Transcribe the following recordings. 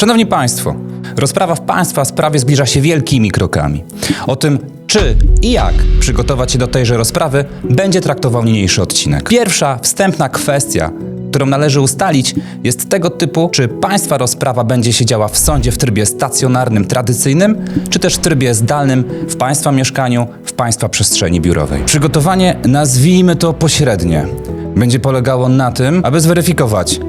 Szanowni Państwo, rozprawa w Państwa sprawie zbliża się wielkimi krokami. O tym, czy i jak przygotować się do tejże rozprawy, będzie traktował niniejszy odcinek. Pierwsza, wstępna kwestia, którą należy ustalić, jest tego typu, czy Państwa rozprawa będzie się działa w sądzie w trybie stacjonarnym, tradycyjnym, czy też w trybie zdalnym w Państwa mieszkaniu, w Państwa przestrzeni biurowej. Przygotowanie, nazwijmy to pośrednie, będzie polegało na tym, aby zweryfikować,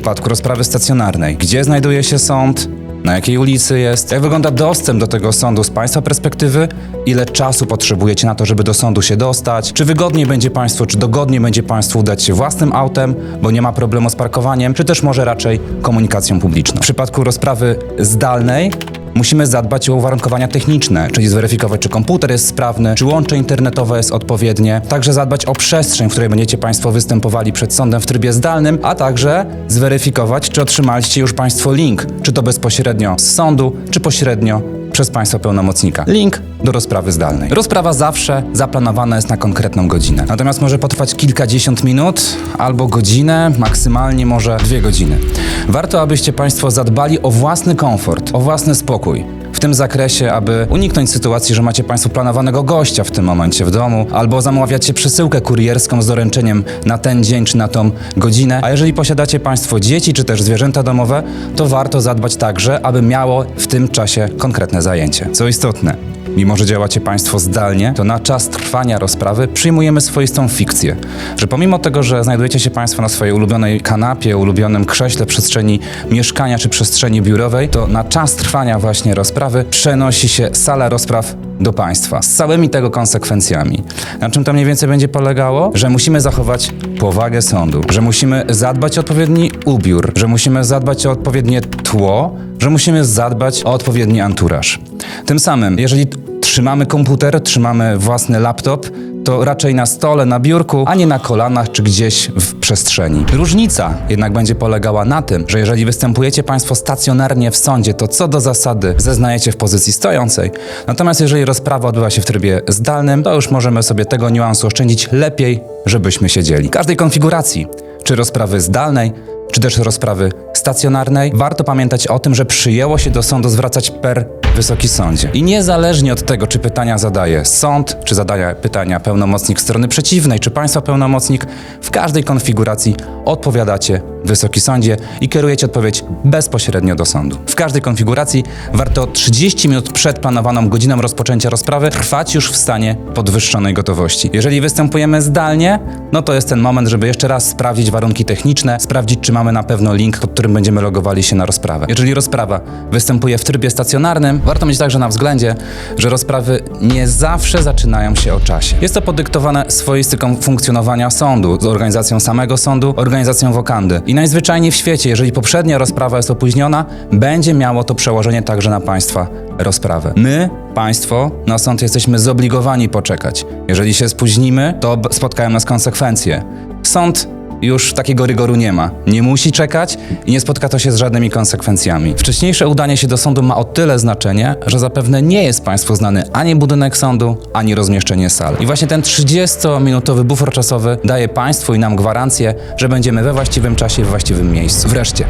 przypadku rozprawy stacjonarnej. Gdzie znajduje się sąd? Na jakiej ulicy jest? Jak wygląda dostęp do tego sądu z Państwa perspektywy? Ile czasu potrzebujecie na to, żeby do sądu się dostać? Czy wygodniej będzie Państwu, czy dogodniej będzie Państwu udać się własnym autem, bo nie ma problemu z parkowaniem, czy też może raczej komunikacją publiczną? W przypadku rozprawy zdalnej Musimy zadbać o uwarunkowania techniczne, czyli zweryfikować, czy komputer jest sprawny, czy łącze internetowe jest odpowiednie, także zadbać o przestrzeń, w której będziecie Państwo występowali przed sądem w trybie zdalnym, a także zweryfikować, czy otrzymaliście już Państwo link, czy to bezpośrednio z sądu, czy pośrednio przez Państwa pełnomocnika. Link do rozprawy zdalnej. Rozprawa zawsze zaplanowana jest na konkretną godzinę. Natomiast może potrwać kilkadziesiąt minut albo godzinę, maksymalnie może dwie godziny. Warto, abyście Państwo zadbali o własny komfort, o własny spokój. W tym zakresie, aby uniknąć sytuacji, że macie Państwo planowanego gościa w tym momencie w domu, albo zamawiacie przesyłkę kurierską z doręczeniem na ten dzień czy na tą godzinę. A jeżeli posiadacie Państwo dzieci czy też zwierzęta domowe, to warto zadbać także, aby miało w tym czasie konkretne zajęcie. Co istotne, Mimo, że działacie Państwo zdalnie, to na czas trwania rozprawy przyjmujemy swoistą fikcję, że pomimo tego, że znajdujecie się Państwo na swojej ulubionej kanapie, ulubionym krześle przestrzeni mieszkania czy przestrzeni biurowej, to na czas trwania właśnie rozprawy przenosi się sala rozpraw do państwa z całymi tego konsekwencjami. Na czym to mniej więcej będzie polegało? Że musimy zachować powagę sądu, że musimy zadbać o odpowiedni ubiór, że musimy zadbać o odpowiednie tło, że musimy zadbać o odpowiedni anturaż. Tym samym, jeżeli trzymamy komputer, trzymamy własny laptop, to raczej na stole, na biurku, a nie na kolanach czy gdzieś w przestrzeni. Różnica jednak będzie polegała na tym, że jeżeli występujecie Państwo stacjonarnie w sądzie, to co do zasady zeznajecie w pozycji stojącej. Natomiast jeżeli rozprawa odbywa się w trybie zdalnym, to już możemy sobie tego niuansu oszczędzić lepiej, żebyśmy siedzieli. W każdej konfiguracji, czy rozprawy zdalnej, czy też rozprawy stacjonarnej, warto pamiętać o tym, że przyjęło się do sądu zwracać per Wysoki Sądzie. I niezależnie od tego, czy pytania zadaje sąd, czy zadaje pytania pełnomocnik strony przeciwnej, czy państwa pełnomocnik, w każdej konfiguracji odpowiadacie Wysoki Sądzie i kierujecie odpowiedź bezpośrednio do sądu. W każdej konfiguracji warto 30 minut przed planowaną godziną rozpoczęcia rozprawy trwać już w stanie podwyższonej gotowości. Jeżeli występujemy zdalnie, no to jest ten moment, żeby jeszcze raz sprawdzić warunki techniczne, sprawdzić, czy mamy na pewno link, pod którym będziemy logowali się na rozprawę. Jeżeli rozprawa występuje w trybie stacjonarnym, warto mieć także na względzie, że rozprawy nie zawsze zaczynają się o czasie. Jest to podyktowane swoistyką funkcjonowania sądu, z organizacją samego sądu, organizacją wokandy. I najzwyczajniej w świecie, jeżeli poprzednia rozprawa jest opóźniona, będzie miało to przełożenie także na Państwa rozprawę. My, Państwo, na sąd jesteśmy zobligowani poczekać. Jeżeli się spóźnimy, to spotkają nas konsekwencje. Sąd już takiego rygoru nie ma. Nie musi czekać i nie spotka to się z żadnymi konsekwencjami. Wcześniejsze udanie się do sądu ma o tyle znaczenie, że zapewne nie jest Państwu znany ani budynek sądu, ani rozmieszczenie sal. I właśnie ten 30-minutowy bufor czasowy daje Państwu i nam gwarancję, że będziemy we właściwym czasie we właściwym miejscu. Wreszcie,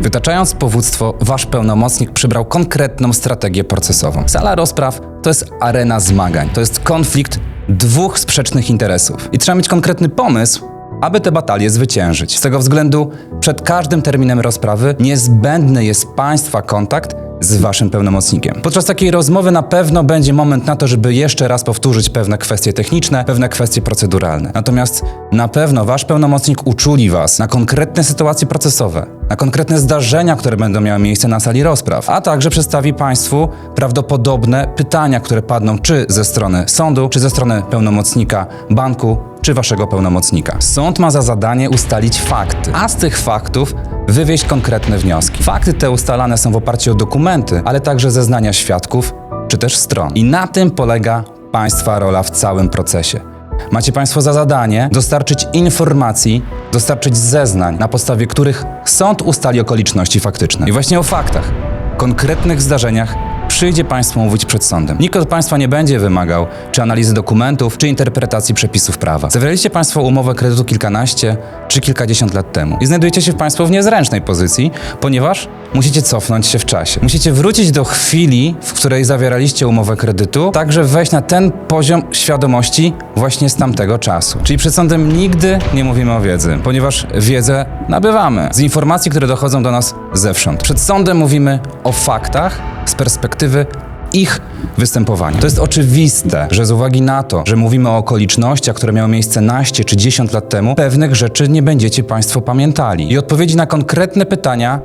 wytaczając powództwo, Wasz pełnomocnik przybrał konkretną strategię procesową. Sala rozpraw to jest arena zmagań, to jest konflikt dwóch sprzecznych interesów. I trzeba mieć konkretny pomysł, aby te batalie zwyciężyć. Z tego względu przed każdym terminem rozprawy niezbędny jest Państwa kontakt z Waszym pełnomocnikiem. Podczas takiej rozmowy na pewno będzie moment na to, żeby jeszcze raz powtórzyć pewne kwestie techniczne, pewne kwestie proceduralne. Natomiast na pewno Wasz pełnomocnik uczuli Was na konkretne sytuacje procesowe, na konkretne zdarzenia, które będą miały miejsce na sali rozpraw, a także przedstawi Państwu prawdopodobne pytania, które padną czy ze strony sądu, czy ze strony pełnomocnika banku, czy waszego pełnomocnika. Sąd ma za zadanie ustalić fakty, a z tych faktów wywieźć konkretne wnioski. Fakty te ustalane są w oparciu o dokumenty, ale także zeznania świadków czy też stron. I na tym polega państwa rola w całym procesie. Macie Państwo za zadanie dostarczyć informacji, dostarczyć zeznań, na podstawie których sąd ustali okoliczności faktyczne. I właśnie o faktach, konkretnych zdarzeniach przyjdzie Państwu mówić przed sądem. Nikt od Państwa nie będzie wymagał czy analizy dokumentów, czy interpretacji przepisów prawa. Zawieraliście Państwo umowę kredytu kilkanaście czy kilkadziesiąt lat temu i znajdujecie się Państwo w niezręcznej pozycji, ponieważ musicie cofnąć się w czasie. Musicie wrócić do chwili, w której zawieraliście umowę kredytu, także wejść na ten poziom świadomości właśnie z tamtego czasu. Czyli przed sądem nigdy nie mówimy o wiedzy, ponieważ wiedzę nabywamy z informacji, które dochodzą do nas zewsząd. Przed sądem mówimy o faktach z perspektywy ich występowania. To jest oczywiste, że z uwagi na to, że mówimy o okolicznościach, które miały miejsce naście czy 10 lat temu, pewnych rzeczy nie będziecie Państwo pamiętali. I odpowiedzi na konkretne pytania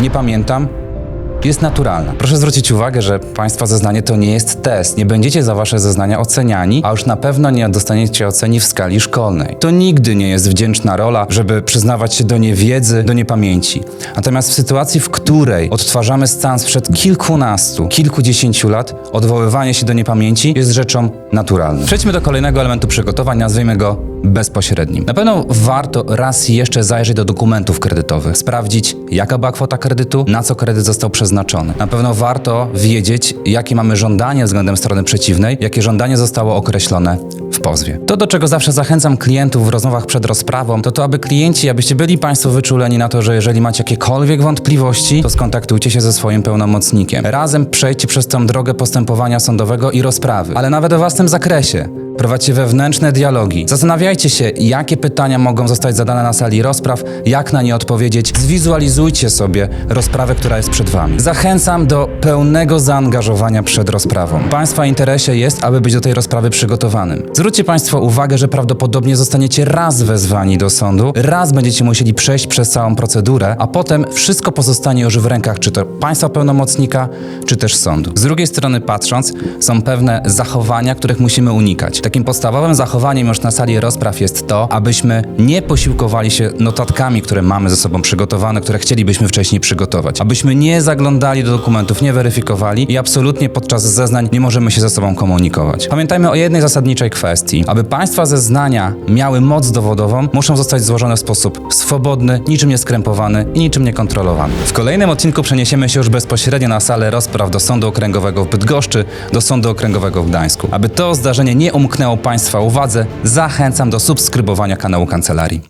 nie pamiętam jest naturalna. Proszę zwrócić uwagę, że Państwa zeznanie to nie jest test. Nie będziecie za Wasze zeznania oceniani, a już na pewno nie dostaniecie oceni w skali szkolnej. To nigdy nie jest wdzięczna rola, żeby przyznawać się do niewiedzy, do niepamięci. Natomiast w sytuacji, w której odtwarzamy stan sprzed kilkunastu, kilkudziesięciu lat, odwoływanie się do niepamięci jest rzeczą naturalną. Przejdźmy do kolejnego elementu przygotowań, nazwijmy go bezpośrednim. Na pewno warto raz jeszcze zajrzeć do dokumentów kredytowych, sprawdzić jaka była kwota kredytu, na co kredyt został przeznaczony. Na pewno warto wiedzieć, jakie mamy żądanie względem strony przeciwnej, jakie żądanie zostało określone w pozwie. To, do czego zawsze zachęcam klientów w rozmowach przed rozprawą, to to, aby klienci, abyście byli Państwo wyczuleni na to, że jeżeli macie jakiekolwiek wątpliwości, to skontaktujcie się ze swoim pełnomocnikiem. Razem przejdźcie przez tę drogę postępowania sądowego i rozprawy, ale nawet we własnym zakresie. Prowadźcie wewnętrzne dialogi. Zastanawiajcie się, jakie pytania mogą zostać zadane na sali rozpraw, jak na nie odpowiedzieć. Zwizualizujcie sobie rozprawę, która jest przed Wami. Zachęcam do pełnego zaangażowania przed rozprawą. Państwa interesie jest, aby być do tej rozprawy przygotowanym. Zwróćcie Państwo uwagę, że prawdopodobnie zostaniecie raz wezwani do sądu, raz będziecie musieli przejść przez całą procedurę, a potem wszystko pozostanie już w rękach czy to Państwa pełnomocnika, czy też sądu. Z drugiej strony patrząc, są pewne zachowania, których musimy unikać. Takim podstawowym zachowaniem już na sali rozpraw jest to, abyśmy nie posiłkowali się notatkami, które mamy ze sobą przygotowane, które chcielibyśmy wcześniej przygotować. Abyśmy nie zaglądali do dokumentów, nie weryfikowali i absolutnie podczas zeznań nie możemy się ze sobą komunikować. Pamiętajmy o jednej zasadniczej kwestii. Aby Państwa zeznania miały moc dowodową, muszą zostać złożone w sposób swobodny, niczym nie skrępowany i niczym nie kontrolowany. W kolejnym odcinku przeniesiemy się już bezpośrednio na salę rozpraw do Sądu Okręgowego w Bydgoszczy, do Sądu Okręgowego w Gdańsku. Aby to zdarzenie nie umknęło Państwa uwadze, zachęcam do subskrybowania kanału Kancelarii.